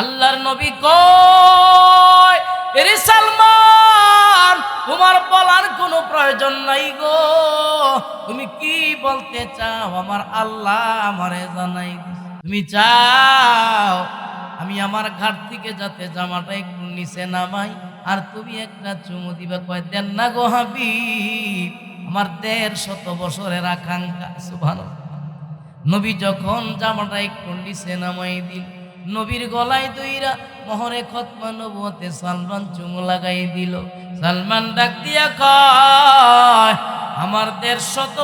আল্লাহর নবী কয় সালমান, তোমার বলার কোনো প্রয়োজন নাই গো। তুমি কি বলতে চাও? আমার আল্লাহ আমারে জানাই তুমি চাও আমি আমার ঘাট থেকে যাতে জামাটা একটু নিচে নামাই, আর তুমি একটা চুমু দিবা, কয়, দেন না গো হাবি আমার দেড় শত বছরের আকাঙ্ক্ষা। সুভান নবী যখন জামাটা একটু নিচে নামাই দিল নবীর গলায় দইরা মহরে খতমা নবুয়তে সালমান চুমু লাগাই দিল। সালমান ডাক দিয়া কয়, আমার দেড়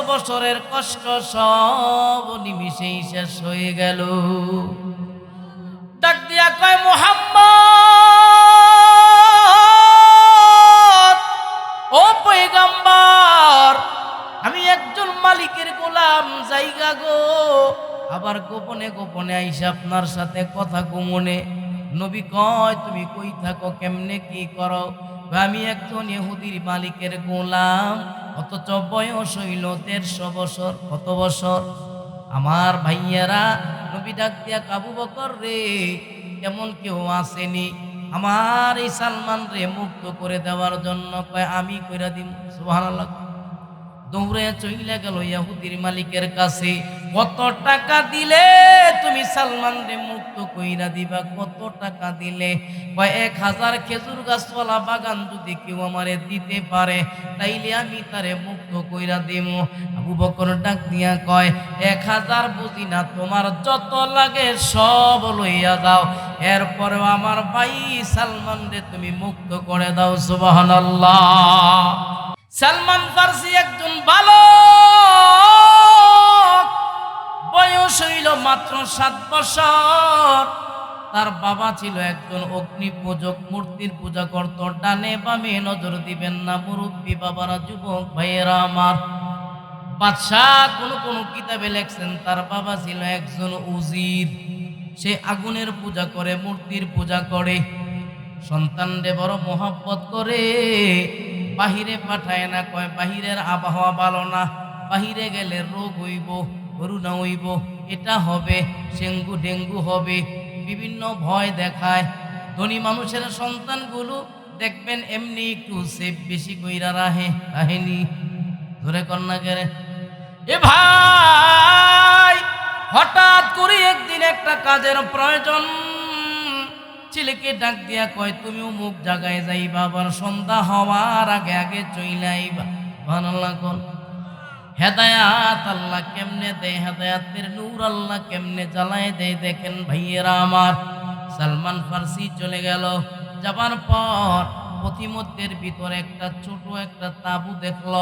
বছরের কষ্ট সব নিমিষেই শেষ হয়ে গেল। ডাক দিয়া কয়, মোহাম্মদ আপনার সাথে কথা গোমনে। নবী কয়, তুমি কই থাকো, কেমনে কি করো? আমি একজন ইহুদির মালিকের গোলাম, অথচ বয়স হইল দেড়শো বছর। কত বছর? আমার ভাইয়েরা, নবী ডাক দিয়া কাবু বকর রে, কেমন কেউ আসেনি? আমার এই সালমান রে মুক্ত করে দেওয়ার জন্য কয়, আমি কইরা দিন সুবহানাল্লাহ। দৌড়ে চইলে গেল ইয়াহুদির মালিকের কাছে। কত টাকা দিলে তুমি সালমান রে মুক্ত কইরা দিবা? কত টাকা দিলে? এক হাজার খেজুর গাছওয়ালা বাগান যদি কেউ আমারে দিতে পারে, তাইলে আমি তারে মুক্ত কইরা দিব আবু বকর ডাক দিয়া কয়, এক হাজার বুঝি না, তোমার যত লাগে সব লইয়া যাও। এরপরেও আমার ভাই সালমান রে তুমি মুক্ত করে দাও, সুবহানাল্লাহ। সালমান ফার্সি একজন বালক বয়স হইল মাত্র সাত বছর। তার বাবা ছিল একজন অগ্নি পূজক মূর্তির পূজা করত, ডানে বামে নজর দিবেন না মুরব্বী বাবারা, যুবক ভাইয়েরা আমার। বাদশাহ কোন কোন কিতাবে লেখছেন, তার বাবা ছিল একজন উজির। সে আগুনের পূজা করে, মূর্তির পূজা করে। সন্তানরে বড় মোহাব্বত করে। বাহিরে পাঠায় না, কয় বাহিরের আবহাওয়া ভালো না, বাহিরে গেলে রোগ হইব। করুণা হইব এটা হবে ডেঙ্গু ডেঙ্গু হবে, বিভিন্ন ভয় দেখায়। ধনী মানুষের সন্তানগুলো দেখবেন এমনি একটু সেফ বেশি কইরা রাহে রাহেনি ধরে কন্যা গেলে, এ ভাই, হঠাৎ করে একদিন একটা কাজের প্রয়োজন। ছেলেকে ডাক দিয়া কয়, তুমিও অমুক জায়গায় যাইবা, আবার সন্ধ্যা হওয়ার আগে আগে চইলে আইবা ভালো লাগল হেদায়াত আল্লাহ কেমনে দেয়? হেদায়াতের নূর আল্লাহ কেমনে জ্বালায় দেয়? দেখেন ভাইয়েরা আমার, সালমান ফার্সি চলে গেল। যাবার পর পথিমধ্যের ভিতরে একটা ছোট একটা তাবু দেখল।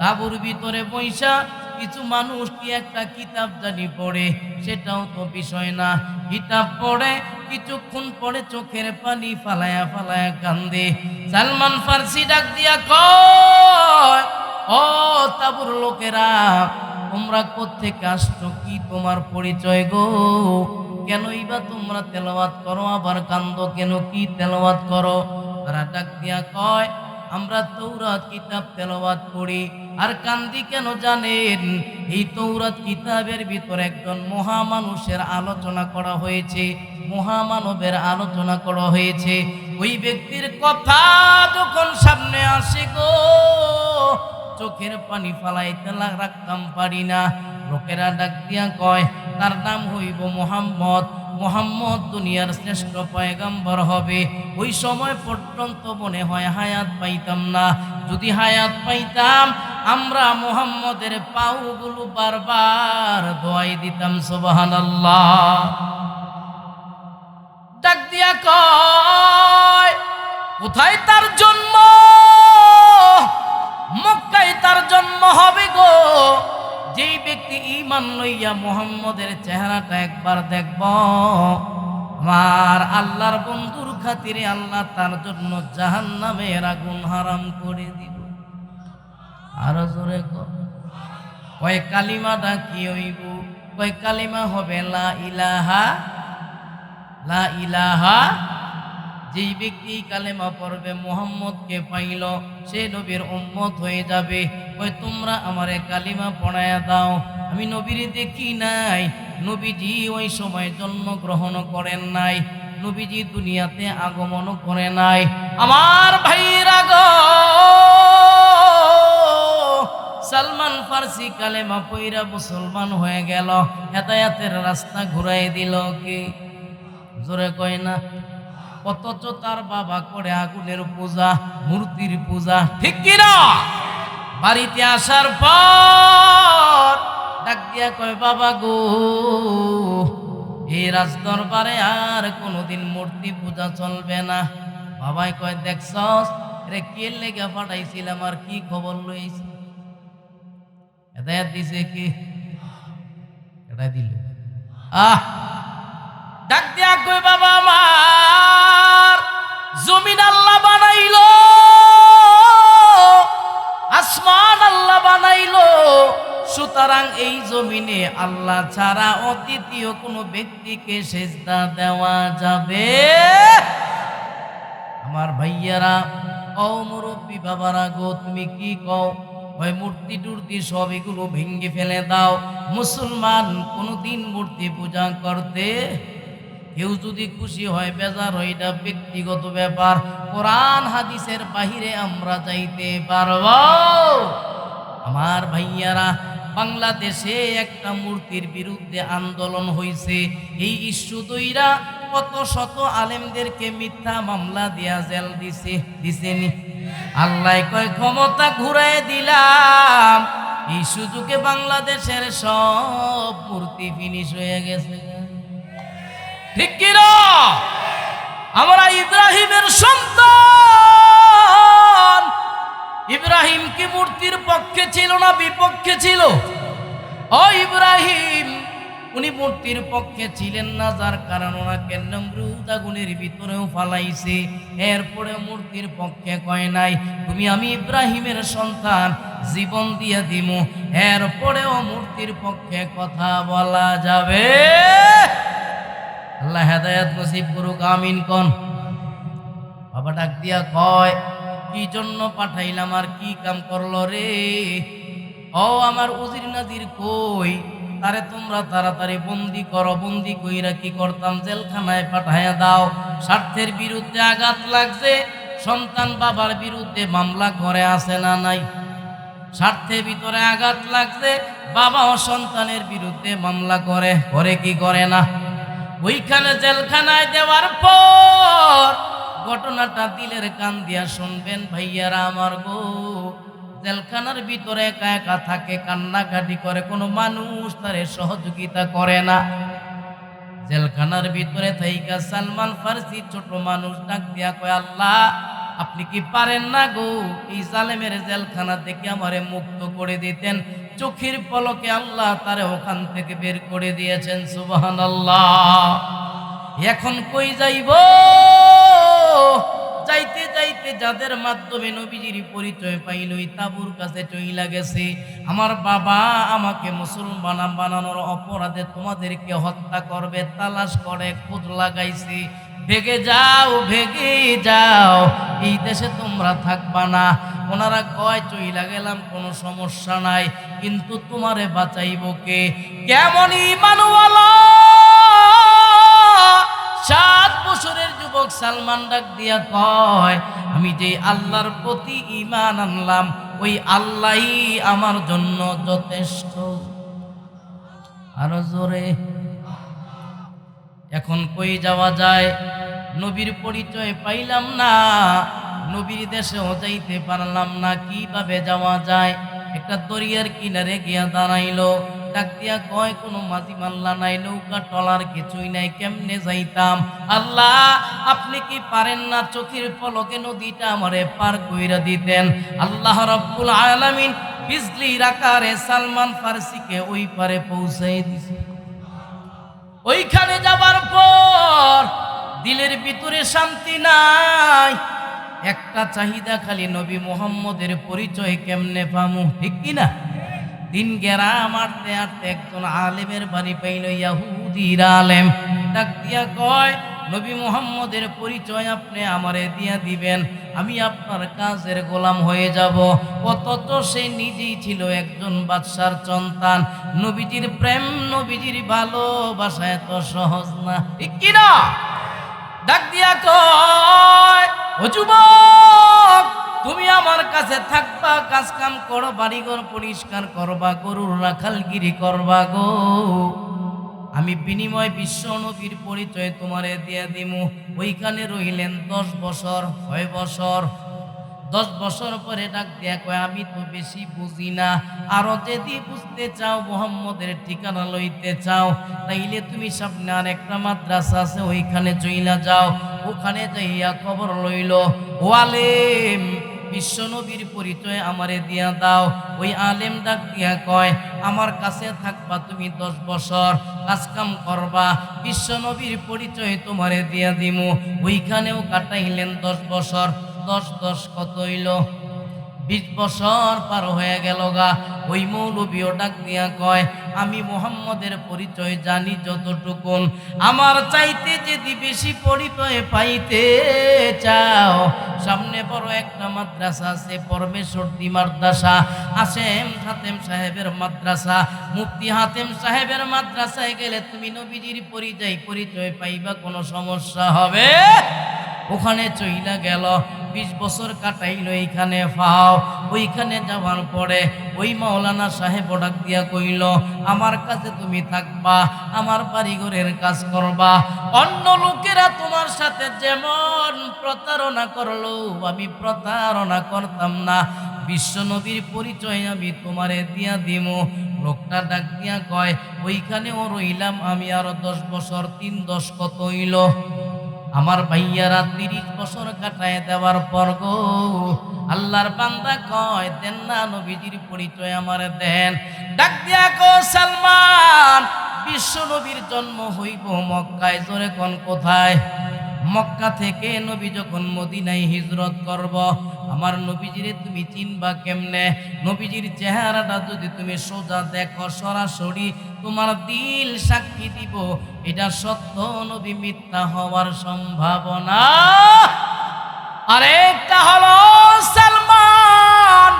তাবুর ভিতরে বৈশা কিছু মানুষ কি একটা কিতাব জানি পড়ে, সেটাও তো বিষয় না। কিতাব পড়ে, কিছুক্ষণ পরে চোখের পানি ফালায়া ফালায়া কান্দে। সালমান ফার্সি ডাক দিয়া কয় ও তাবুর লোকেরা, তোমরা কোত্থেকে আসছো? কি তোমার পরিচয় গো? কেনই বা তোমরা তেলাওয়াত করো? আবার কান্দ কেন? কি তেলাওয়াত করো? তারা ডাক দিয়া কয়, আমরা তৌরাত কিতাব তেলাওয়াত করি। আর কান্দি কেন জানেন? এই তৌরাত কিতাবের ভিতর একজন মহামানুষের আলোচনা করা হয়েছে। মহামানবের আলোচনা করা হয়েছে। ওই ব্যক্তির কথা যখন সামনে আসে গো চোখের পানি ফালাইতে রাখতাম পারি না। লোকেরা ডাক দিয়া কয়, তার নাম হইব মোহাম্মদ। মোহাম্মদ দুনিয়ার শ্রেষ্ঠ পয়গাম্বর হবে। ওই সময় পর্যন্ত মনে হয় হায়াত পাইতাম না। যদি হায়াত পাইতাম, আমরা মোহাম্মদের পাউগুলো বারবার দোয়াই দিতাম, সুবহানাল্লাহ। ডাক দিয়া কয়, কোথায় তার জন্ম হবে গো। যেই ব্যক্তি ইমান লইয়া মোহাম্মদের চেহারাটা একবার দেখব, আমার আল্লাহর বন্ধুর খাতিরে আল্লাহ তার জন্য জাহান নামের আগুন হারাম করে দিল আরও জোরে কয় কালিমাটা কি হইব, কয় কালিমা হবে লা ইলাহা লা ইলাহা যেই ব্যক্তি কালেমা পড়বে, মোহাম্মদকে পাইল, সে নবীর উম্মত হয়ে যাবে। কই তোমরা আমারে কালিমা পড়ায়া দাও। আমি নবীর দেখি নাই। নবীজি ওই সময় জন্মগ্রহণ করেন নাই। নবীজি দুনিয়াতে আগমন করে নাই। আমার ভাইরা গো, সালমান ফার্সি কালেমা পইরা মুসলমান হয়ে গেল। হেদায়াতের রাস্তা ঘুরাই দিল কি? জোরে কয় না অথচ তার বাবা করে আগুনের পূজা, মূর্তির পূজা। ঠিক কিনা? বাড়িতে আসার পর ডাক দিয়া কয়, বাবা গো, এই রাজদরবারে আর কোনোদিন মূর্তি পূজা চলবে না। বাবাই কয়, দেখছস রে কে লেগে পাঠাইছিলাম, আর কি খবর লইছি? হেদায়াত দিছে কি? এটা দিল। আহ! ডাক দিয়া কই বাবা আমার জমিন আল্লাহ বানাইল, আসমান আল্লাহ বানাইল, সুতরাং এই জমিনে আল্লাহ ছাড়া অদ্বিতীয় কোনো ব্যক্তিকে সেজদা দেওয়া যাবে? আমার ভাইয়ারা, ও মুরব্বী বাবারা গো, তুমি কি কও? ওই মূর্তি টুর্তি সব এগুলো ভেঙ্গে ফেলে দাও। মুসলমান কোনোদিন মূর্তি পূজা করতে কেউ যদি খুশি হয়, বেজার হয় এটা ব্যক্তিগত ব্যাপার। কোরআন হাদিসের বাহিরে আমরা যাইতে পারব। আমার ভাইয়ারা, বাংলাদেশে একটা মূর্তির বিরুদ্ধে আন্দোলন হয়েছে এই ইস্যু দইরা কত শত আলেমদেরকে মিথ্যা মামলা দিয়া জেল দিছে, দিছেনি? আল্লাহ কয়, ক্ষমতা ঘুরাই দিলাম। এই সুযোগে বাংলাদেশের সব মূর্তি ফিনিশ হয়ে গেছে। ঠিক কিনা? আমরা ইব্রাহিমের সন্তান। ইব্রাহিম কি মূর্তির পক্ষে ছিল না বিপক্ষে ছিল? ও ইব্রাহিম, উনি মূর্তির পক্ষে ছিলেন না, যার কারণ ওনাকে নমরুদ ভিতরেও ফালাইছে। এরপরে মূর্তির পক্ষে কয় নাই, তুমি আমি ইব্রাহিমের সন্তান, জীবন দিয়ে দিমু। এরপরেও মূর্তির পক্ষে কথা বলা যাবে? আল্লাহ হেদায়াত নসিব করুক, আমিন কন। বাবা ডাক দিয়া কয়, কি জন্য পাঠাইলাম আর কি কাম করল রে? ও আমার উজির নাজির কই? তারে তোমরা তাড়াতাড়ি বন্দি করো, বন্দি কইরা কি করতাম? জেলখানায় পাঠাইয়া দাও। স্বার্থের বিরুদ্ধে আঘাত লাগছে, সন্তান বাবার বিরুদ্ধে মামলা করে আসে না নাই? স্বার্থের ভিতরে আঘাত লাগছে বাবা ও সন্তানের বিরুদ্ধে মামলা করে করে কি করে না? ওইখানে জেলখানায় দেওয়ার পর ঘটনাটা দিলের কান দিয়া শুনবেন, ভাইয়ারা আমার গো জেলখানার ভিতরে একা একা থাকে, কান্নাকাটি করে, কোনো মানুষ তারে সহযোগিতা করে না। জেলখানার ভিতরে থাইকা সালমান ফার্সি ছোট মানুষ ডাক দিয়া কয়, আল্লাহ, আপনি কি পারেন না গো? এই জালেমের জেলখানা থেকে আমারে মুক্ত করে দিতেন। চোখের পলকে আল্লাহ তারে ওখান থেকে বের করে দিয়েছেন সুবাহান আল্লাহ এখন কই যাইব? যাইতে যাইতে যাদের মাধ্যমে নবীজির পরিচয় পাইল ওই তাবুর কাছে চইলা গেছে। আমার বাবা আমাকে মুসলমান বানানোর অপরাধে তোমাদেরকে হত্যা করবে, তালাশ করে খোঁজ লাগাইছে। ভেগে যাও ভেগে যাও, এই দেশে তোমরা থাকবা না। ওনারা কয়, চইলা গেলাম, কোনো সমস্যা নাই, কিন্তু তোমারে বাঁচাইব কে? কেমন ইমানওয়ালা! সাত বছরের যুবক সালমান ডাক দিয়া কয়, আমি যে আল্লাহর প্রতি ইমান আনলাম, ওই আল্লাহই আমার জন্য যথেষ্ট। আরও জোরে। এখন কই যাওয়া যায়? নবীর পরিচয় পাইলাম না। নবীর দেশেও যাইতে পারলাম না, কীভাবে যাওয়া যায়? একটা দরিয়ার কিনারে গিয়া দাঁড়াইল। ডাক দিয়া কয়, কোনো মাঝি মাল্লা নাই, নৌকা টলার কিছুই নাই, কেমনে যাইতাম? আল্লাহ, আপনি কি পারেন না চোখের পলকে নদীটা আমারে পার কইরা দিতেন? আল্লাহ রব্বুল আলামিন বিজলির আকারে সালমান ফার্সিকে ওই পারে পৌঁছাই দিছে। ওইখানে যাবার পর দিলের ভিতরে শান্তি নাই। একটা চাহিদা খালি নবী মোহাম্মদের পরিচয় কেমনে পামু, ঠিক কিনা? দিন গেরা মারতে আরতে একজন আলেমের বাড়ি পাইল ইয়াহুদির আলেম। ডাক দিয়া কয়, নবী মোহাম্মদের পরিচয় আপনি আমারে দিয়া দিবেন, আমি আপনার কাজের গোলাম হয়ে যাব। অথচ সে নিজেই ছিল একজন বাদশার সন্তান। নবীজির প্রেম নবীজির ভালোবাসা এত সহজ না, ঠিক কিনা? ডাক দিয়া কয় যুবক তুমি আমার কাছে থাকবা কাজ কাম করো, বাড়িঘর পরিষ্কার করবা, গরুর রাখালগিরি করবা গো। আমি বিনিময় বিশ্ব নবীর পরিচয় তোমারে দিয়ে দিমু। ওইখানে রইলেন দশ বছর, ছয় বছর দশ বছর পরে ডাক দিয়া কয়, আমি তো বেশি বুঝি না। আরও যদি বুঝতে চাও, মোহাম্মদের ঠিকানা লইতে চাও, তাইলে তুমি সামনে আর একটা মাদ্রাসা আছে, ওইখানে চইলা যাও। ওখানে যাইয়া খবর লইল, ও আলেম, বিশ্ব নবীর পরিচয় আমারে দিয়া দাও। ওই আলেম ডাক দিয়া কয়, আমার কাছে থাকবা তুমি দশ বছর, কাজকাম করবা, বিশ্ব নবীর পরিচয় তোমারে দিয়া দিমু। ওইখানেও কাটাইলেন দশ বছর। দশ দশ কত হইল? বিশ বছর পার হয়ে গেল গা। ওই মৌলবীও ডাক দিয়া কয়, আমি মোহাম্মদের পরিচয় জানি যতটুকুন। আমার চাইতে যদি বেশি পরিচয় পাইতে চাও, সামনে বড় একটা মাদ্রাসা আছে পরমেশ্বরদি মাদ্রাসা। আসেম হাতেম সাহেবের মাদ্রাসা। মুফতি হাতেম সাহেবের মাদ্রাসায় গেলে তুমি নবীজির পরিচয় পরিচয় পাইবা, কোনো সমস্যা হবে? ওখানে চইলা গেল। বিশ বছর কাটাইলো এইখানে, ফাও, ওইখানে যাওয়ার পরে ওই মাওলানা সাহেব ডাক দিয়া কইল, আমার কাছে তুমি থাকবা, আমার বাড়িঘরের কাজ করবা। অন্য লোকেরা তোমার সাথে যেমন প্রতারণা করল, আমি প্রতারণা করতাম না। বিশ্ব নবীর পরিচয় আমি তোমারে দিয়া দিমু। লোকটা ডাক দিয়া কয়, ওইখানেও রইলাম আমি আরও দশ বছর, তিন দশ কত হইল? আমার ভাইয়ারা তিরিশ বছর কাটায় দেওয়ার পর গো, আল্লাহর বান্দা কয়, দেন না নবীজির পরিচয় আমার দেন। ডাক দিয়া কো সালমান বিশ্ব নবীর জন্ম হইব মক্কায়, জোরে কোন কোথায়? মক্কা থেকে নবী যখন মদিনায় হিজরত করব, আমার নবীজিরে তুমি চিনবা কেমনে? নবীজির চেহারাটা যদি তুমি সোজা দেখো, সরাসরি তোমার দিল সাক্ষী দিব। এটা সত্য নবী, মিথ্যা হওয়ার সম্ভাবনা। আরেকটা হলো সালমান।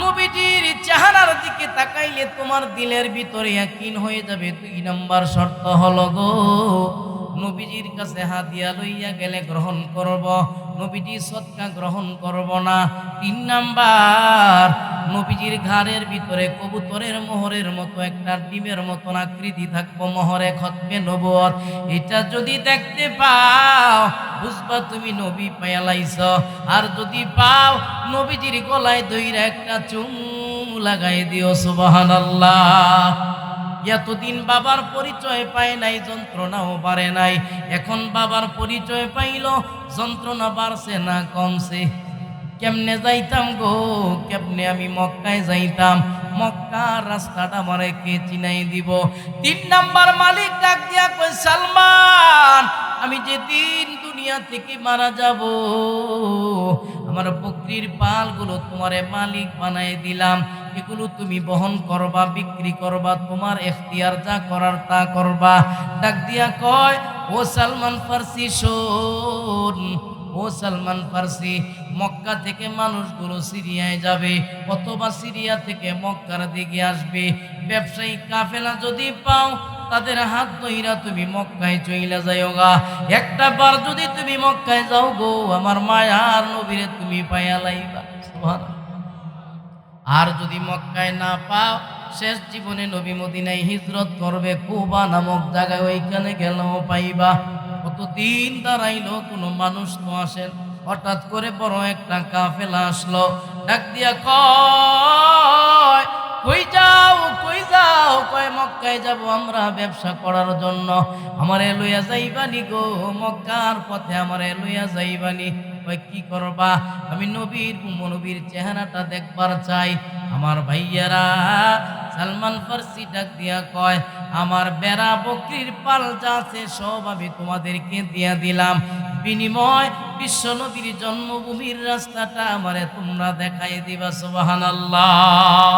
নবীজির চেহারার দিকে তাকাইলে তোমার দিলের ভিতরে একদিন হয়ে যাবে। দুই নাম্বার শর্ত হলো গো নবীজির কাছে হাতিয়া লইয়া গেলে গ্রহণ করব, নবীজি সৎকা গ্রহণ করব না। তিন নাম্বার, নবীজির ঘাড়ের ভিতরে কবুতরের মোহরের মতো একটা ডিমের মতন আকৃতি থাকব, মোহরে খতমে নবত এটা যদি দেখতে পাও, বুঝবা তুমি নবী পায়ালাইছ। আর যদি পাও, নবীজির গলায় দইরা একটা চুম লাগাই দিও, সুবহানাল্লাহ। এতদিন বাবার পরিচয় পায় নাই, যন্ত্রণাও বাড়ে নাই। এখন বাবার পরিচয় পাইল, যন্ত্রণা বাড়ছে না, কমছে। কেমনে যাইতাম গো, কেমনে আমি মক্কায় যাইতাম? মক্কার রাস্তাটা আমারে কে চিনাই দিব? তিন নাম্বার মালিক ডাক দিয়া কই সালমান, আমি যেদিন দুনিয়া থেকে মারা যাব, আমার বকরির পালগুলো তোমারে মালিক বানাই দিলাম। এগুলো তুমি বহন করবা, বিক্রি করবা, তোমার এখতিয়ার যা করার তা করবা। ডাক দিয়া কয়, ও সালমান ফার্সি, শোন, ও সালমান ফার্সি, মক্কা থেকে মানুষগুলো সিরিয়ায় যাবে অথবা সিরিয়া থেকে মক্কার দিকে আসবে। ব্যবসায়িক কাফেলা যদি পাও, তাদের হাত ধইরা তুমি মক্কায় চইলা যাইও গা। একটা বার যদি তুমি মক্কায় যাও গো, আমার মায়ার নবীরে তুমি পাইয়া লাইবা। আর যদি মক্কায় না পাও, শেষ জীবনে নবী মদিনায় হিজরত করবে, কুবা নামক জায়গায় ওইখানে গেলেও পাইবা। কতদিন দাঁড়াইলো, কোনো মানুষ তো আসেন হঠাৎ করে বড় একটা কাফেলা আসলো, ডাক দিয়া কয়, কই যাও কই যাও? কয়, মক্কায় যাব আমরা ব্যবসা করার জন্য। আমারে লইয়া যাইবানি গো, মক্কার পথে আমারে লইয়া যাইবানি। কয় কি করবা? আমি নবীর নবীর চেহারাটা দেখবার চাই। আমার ভাইয়ারা সালমান ফার্সি ডাক দিয়া কয়, আমার বেড়া বকরির পাল যা আছে সব আমি তোমাদেরকে দিয়া দিলাম। বিনিময় বিশ্ব নবীর জন্মভূমির রাস্তাটা আমারে তোমরা দেখাই দিবা, সুবহানাল্লাহ।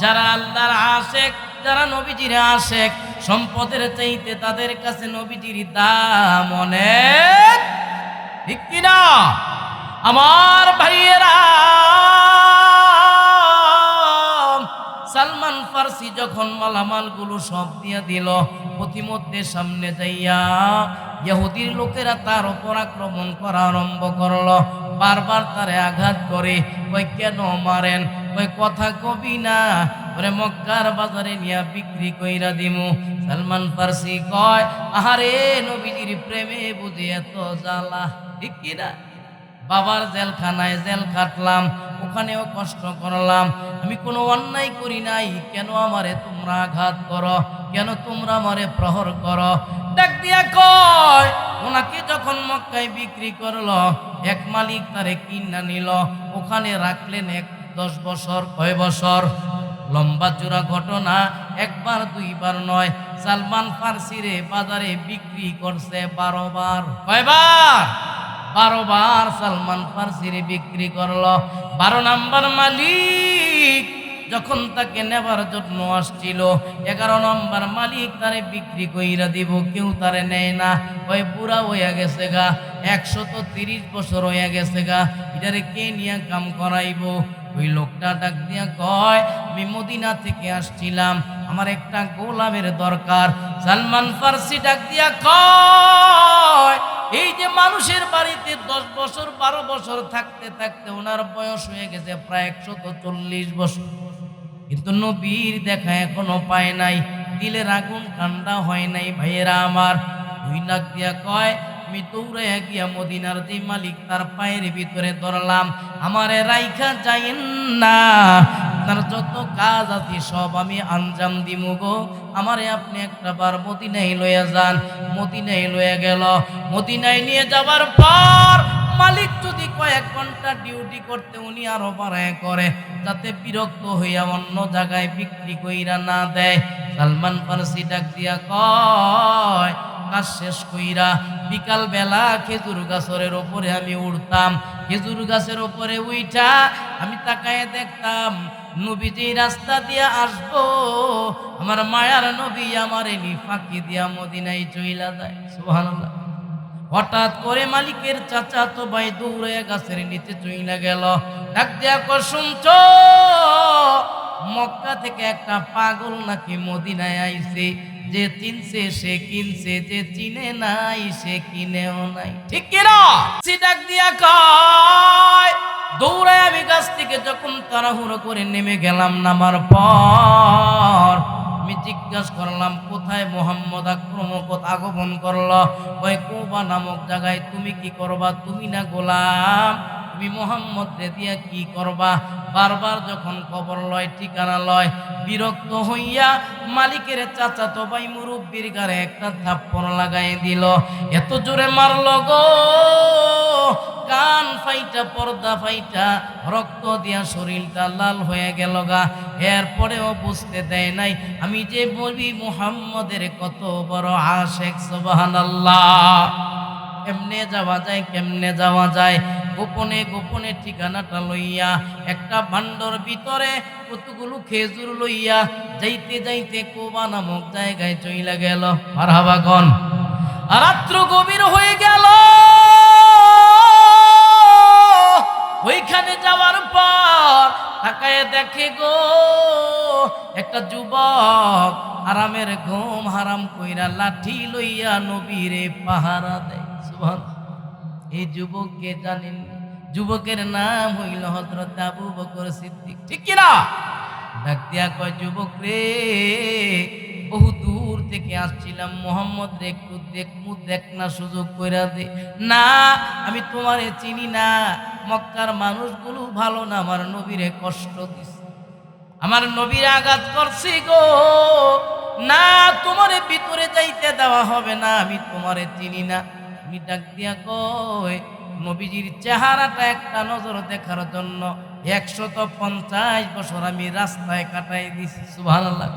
যারা আল্লাহর আশেক, যারা নবীজির আশেক, সম্পদের চাইতে তাদের কাছে নবীজির দাম অনেক। ঠিক কিনা? আমার ভাইয়েরা, সালমান ফার্সি যখন মালামালগুলো সব দিয়ে দিল প্রতিমধ্যে সামনে যাইয়া ইহুদির লোকেরা তার উপর আক্রমণ করা আরম্ভ করল। বারবার তারে আঘাত করে কই কেন মারেন? কই কথা কবি না? ওরে মক্কার বাজারে নিয়া বিক্রি কইরা দিমু। সালমান ফার্সি কয়, আহারে নবীজির প্রেমে বুঝি এত জ্বালা। ঠিক কিনা বাবার জেলখানায় জেল কাটলাম, ওখানেও কষ্ট করলাম। আমি কোনো অন্যায় করি নাই, কেন আমারে তোমরা আঘাত করো? কেন তোমরা আমারে প্রহর করো? ডাক দিয়া কয়, ওনাকে যখন মক্কায় বিক্রি করল, এক মালিক তারে কিনা নিল। ওখানে রাখলেন এক দশ বছর, কয় বছর? লম্বা চূড়া ঘটনা, একবার, দুইবার নয়। সালমান ফার্সিরে বাজারে বিক্রি করছে বারো বার। কয়বার? বারো বার সালমান ফার্সিরে বিক্রি করল। বারো নাম্বার মালিক যখন তাকে নেবার জন্য আসছিল, এগারো নম্বর মালিক তারে বিক্রি কইরা দিব, কেউ তারে নেয় না। ওই বুড়া হইয়া গেছে গা একশো তো তিরিশ বছর হইয়া গেছে গা, এটারে কে নিয়ে কাম করাইব? ওই লোকটা ডাক দিয়া কয়, আমি মদিনা থেকে আসছিলাম, আমার একটা গোলামের দরকার। সালমান ফার্সি ডাক দিয়া কয় এই যে মানুষের বাড়িতে দশ বছর, বারো বছর থাকতে থাকতে ওনার বয়স হয়ে গেছে প্রায় একশত চল্লিশ বছর। কিন্তু নবীর দেখা এখনও পায় নাই। দিলের আগুন ঠান্ডা হয় নাই, ভাইয়েরা আমার। দুই লাখ দিয়া কয় আমি দৌড়াইয়া গিয়া মদিনার যে মালিক তার পায়ের ভিতরে ধরলাম, আমারে রাইখা যাইন না। তার যত কাজ আছে সব আমি আঞ্জাম দিমু গো। আমারে আপনি একটা বার মদিনায় লইয়া যান। মদিনায় লইয়া গেল। মদিনায় নিয়ে যাবার পর মালিক যদি কয়েক ঘণ্টা ডিউটি করতে উনি আরও বাড়ায় করে যাতে বিরক্ত হইয়া অন্য জায়গায় বিক্রি কইরা না দেয়। সালমান ফার্সি ডাক দিয়া কয়, কাজ শেষ কইরা বিকাল বেলা খেজুর গাছের ওপরে আমি উঠতাম খেজুর গাছের ওপরে উইঠা আমি তাকায় দেখতাম, নবীজি রাস্তা দিয়া আসব। আমার মায়ার নবী আমার এলি ফাঁকি দিয়া মদিনায় চইলা যায়। সুবহানাল্লাহ। হঠাৎ করে মালিকের চাচা তো ভাই দৌড়ে গাছের নিচে চইলা গেল। ডাক দিয়া কর শুনছ? মক্কা থেকে একটা পাগল নাকি মদিনায় আইছে। যে চিনছে সে কিনছে, যে চিনে নাই সে কিনেও নাই। ঠিক কিনা ডাক দিয়া কয়, দৌড়ায় আমি গাছ থেকে যখন তাড়াহুড়ো করে নেমে গেলাম নামার পর আমি জিজ্ঞাসা করলাম, কোথায় মোহাম্মদ আক্রমকত আগমন করল? ওই কুবা নামক জায়গায় তুমি কি করবা? তুমি না গোলাম? তুমি মোহাম্মদ রে দিয়া কি করবা? বারবার যখন খবর লয়, ঠিকানা লয়, বিরক্ত হইয়া মালিকের চাচা তো ভাই মুরব্বীর গারে একটা থাপ্পড় লাগাই দিল। এত জোরে মারলো গো! কান ফাইটা, পর্দা ফাইটা, রক্ত দিয়া শরীরটা লাল হয়ে গেল গা। এরপরেও বুঝতে দেয় নাই, আমি যে বলি মুহাম্মদের কত বড় আশেক, সুবহানাল্লাহ। কেমনে যাওয়া যায়, কেমনে যাওয়া যায়? গোপনে গোপনে ঠিকানাটা লইয়া, একটা ভান্ডর ভিতরে কতগুলো খেজুর লইয়া যাইতে যাইতে কোবা নামক জায়গায় চইলা গেল। আর মারহাবাগন রাত্র গভীর হয়ে গেল। দেখে গো, একটা যুবক আরামের ঘুম হারাম কইরা লাঠি লইয়া নবীরে পাহারা দেয়। সুবহান এই যুবককে জানেন? যুবকের নাম হইল হজরত আবু বকর সিদ্দিক। ঠিক কিনা? ডাক দিয়া কয়, যুবক রে, বহু দূর থেকে আসছিলাম। মোহাম্মদ রে, একটু দেখমু দেখ না, সুযোগ কইরা দে। না, আমি তোমারে চিনি না। মক্কার মানুষগুলো ভালো না, আমার নবীরে কষ্ট দিছে। আমার নবীর আঘাত করছি গো। না, তোমার ভিতরে যাইতে দেওয়া হবে না, আমি তোমারে চিনি না। আমি ডাক দিয়া কই, নবীজির চেহারাটা একটা নজর দেখার জন্য একশত পঞ্চাশ বছর আমি রাস্তায় কাটাই দিছি, সুবহানাল্লাহ।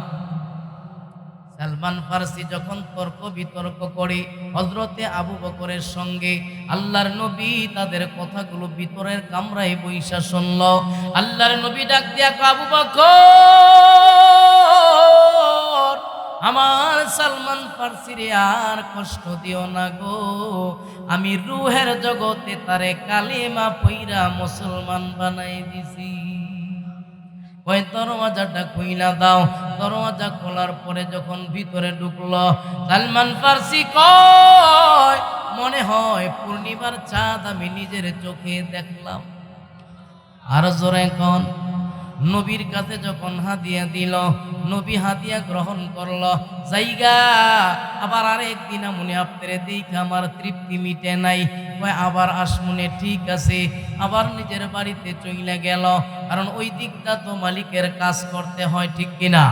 সালমান ফার্সি যখন তর্ক বিতর্ক করে হজরতে আবু বকরের সঙ্গে আল্লাহর নবী তাদের কথাগুলো ভিতরের কামরায় বৈশা শুনল। আল্লাহর নবী ডাক দিয়া আবু বকর, আমার সালমান ফার্সিরে আর কষ্ট দিও না গো। আমি রুহের জগতে তারে কালেমা পইরা মুসলমান বানাই দিছি। ওই দরওয়াজাটা খুইলা দাও। দরওয়াজা খোলার পরে যখন ভিতরে ঢুকলো, সালমান ফার্সি কয়, মনে হয় পূর্ণিমার চাঁদ আমি নিজের চোখে দেখলাম। আর জোরে কন নবীর কাছে যখন হাদিয়া দিল, নবী হাদিয়া গ্রহণ করল, জায়গা, আবার আরেক দিন মনে আপনারে দেখে আমার তৃপ্তি মিটে নাই। আবার আসমনে, ঠিক আছে। আবার নিজের বাড়িতে চইলে গেল, কারণ ওই দিকটা তো মালিকের কাজ করতে হয়, ঠিক কিনা?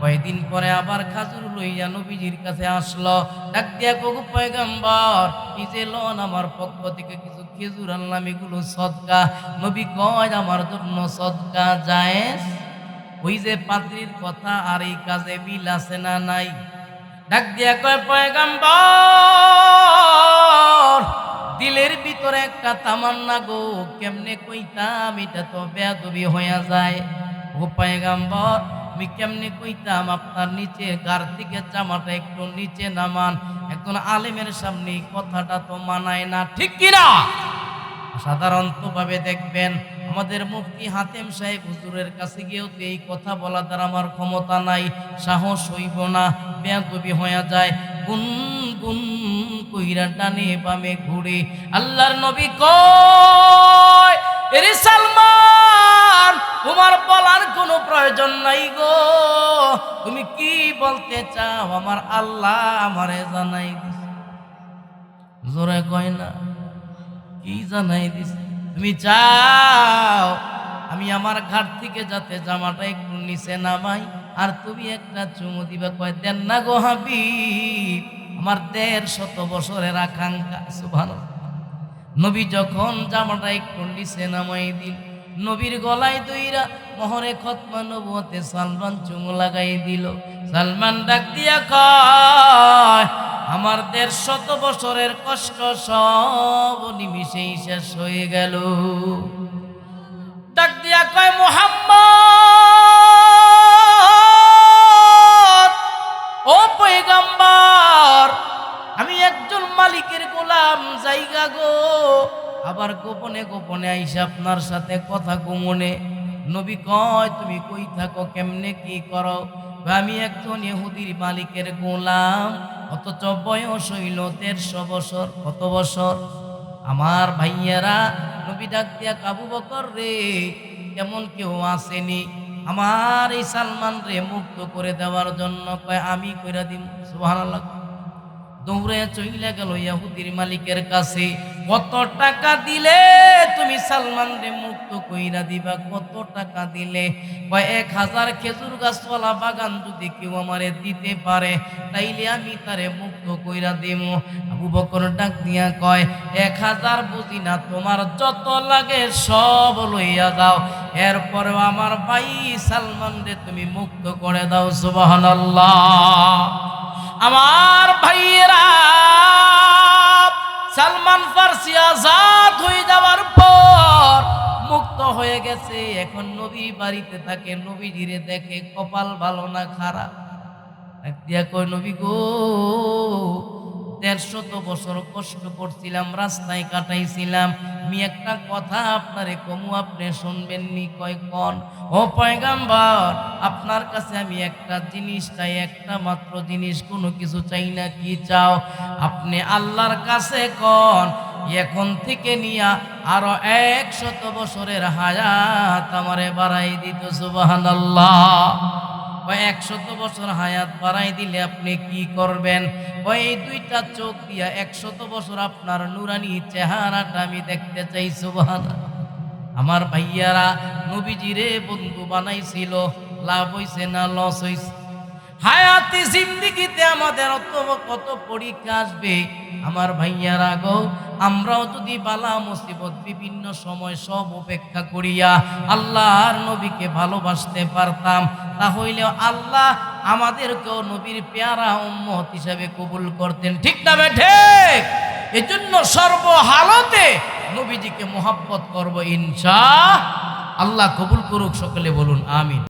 কয়েকদিন পরে আবার খাজুর লইয়া নবীজির কাছে আসলো, ডাক দিয়া কগু পয়গাম্বর যে লন আমার পক্ষ থেকে কিছু খেজুর আনলাম, এগুলো সদকা। নবী কয়, আমার জন্য সদকা যায় ওই যে পাত্রীর কথা, আর এই কাজে মিল আছে না নাই? ডাক দিয়া কয়, পয়গাম্বর, দিলের ভিতরে একটা তামান্না গো, কেমনে কইতাম? এটা তো বেয়াদবি হইয়া যায়। ও পয়গাম্বর আমি কেমনে কইতাম, আপনার নিচে গার থেকে জামাটা একটু নিচে নামান। একজন আলেমের সামনে কথাটা তো মানায় না, ঠিক কিনা সাধারণত ভাবে দেখবেন, আমাদের মুফতি হাতেম সাহেব হুজুরের কাছে গিয়েও তো এই কথা বলা তার আমার ক্ষমতা নাই, সাহস হইব না, বেয়াদবি হয়ে যায়। গুন গুন কইরা ডানে বামে ঘুরে, আল্লাহর নবী কয়, এরে সালমান তোমার বলার কোনো প্রয়োজন নাই গো। তুমি কি বলতে চাও আমার আল্লাহ আমারে জানাই দিছে। জোরে কয় না, কি জানাই দিছে? তুমি চাও আমি আমার ঘাট থেকে যাতে জামাটা একটু নিচে নামাই, আর তুমি একটা চুমু দিবা, কয় দেন না গো হাবি আমার দেড় শত বছরের আকাঙ্ক্ষা সুভান নবী যখন জামাটা একটু নিচে নামাই দিল নবীর গলায় দইরা মহরে খতমা নবুয়তে সালমান চুমু লাগাই দিল। সালমান ডাক দিয়া কয়, আমার দেড় শত বছরের কষ্ট সব নিমিষেই শেষ হয়ে গেল। ডাক দিয়া কয়, মোহাম্মদ, ও পৈগম্বর আমি একজন মালিকের গোলাম জায়গা গো। আবার গোপনে গোপনে আইসা আপনার সাথে কথা গোমনে। নবী কয়, তুমি কই থাকো, কেমনে কি করো? আমি একজন ইহুদির মালিকের গোলাম, অথচ বয়স হইল দেড়শো বছর। কত বছর? আমার ভাইয়েরা, নবী ডাক দিয়া কাবু বকর রে এমন কেউ আসেনি? আমার এই সালমান রে মুক্ত করে দেওয়ার জন্য কয়, আমি কইরা দিম। সুবহানাল্লাহ। দৌড়ে চইলে গেল ইয়াহুদির মালিকের কাছে। কত টাকা দিলে? তুমি সালমান রে মুক্ত কইরা দিবা। কত টাকা দিলে? কয়, এক হাজার খেজুর গাছওয়ালা বাগান যদি কেউ আমারে দিতে পারে, তাইলে আমি তারে মুক্ত কইরা দেব। আবু বকর ডাক দিয়া কয়, এক হাজার বুঝি না তোমার যত লাগে সব লইয়া দাও এরপরেও আমার ভাই সালমান রে তুমি মুক্ত করে দাও, সুবহানাল্লাহ। আমার ভাইয়েরা, সালমান ফার্সি আজাদ হয়ে যাওয়ার পর মুক্ত হয়ে গেছে। এখন নবী বাড়িতে থাকে নবী ধীরে দেখে কপাল ভালো না, খারাপ। দিয়া কই নবী গো দেড়শত বছর কষ্ট করছিলাম, রাস্তায় কাটাইছিলাম। আমি একটা কথা আপনারে কমু, আপনি শুনবেন নি কয় কন? ও পয়গাম্বর, আপনার কাছে আমি একটা জিনিস চাই, একটা মাত্র জিনিস, কোনো কিছু চাই না, কি চাও? আপনি আল্লাহর কাছে কন, এখন থেকে নিয়া আরও একশত বছরের হায়াত আমারে বাড়াই দিত, সুবহানাল্লাহ। বা একশত বছর হায়াত বাড়াই দিলে আপনি কি করবেন? ওই দুইটা চোখ দিয়া একশত বছর আপনার নুরানি চেহারাটা আমি দেখতে চাই সুবহান আমার ভাইয়ারা নবীজিরে বন্ধু বানাইছিল, লাভ হইছে না লস হইছে? হায়াতি জিন্দিগিতে আমাদের অত কত পরীক্ষা আসবে। আমার ভাইয়ারা গো, আমরাও যদি বালা মুসিবত বিভিন্ন সময় সব উপেক্ষা করিয়া আল্লাহর নবীকে ভালোবাসতে পারতাম, তাহলে আল্লাহ আমাদেরকেও নবীর পেয়ারা উম্মত হিসাবে কবুল করতেন। ঠিক না বেঠে এজন্য সর্বহালতে নবীজিকে মোহাব্বত করব ইনশা আল্লাহ কবুল করুক, সকলে বলুন, আমিন।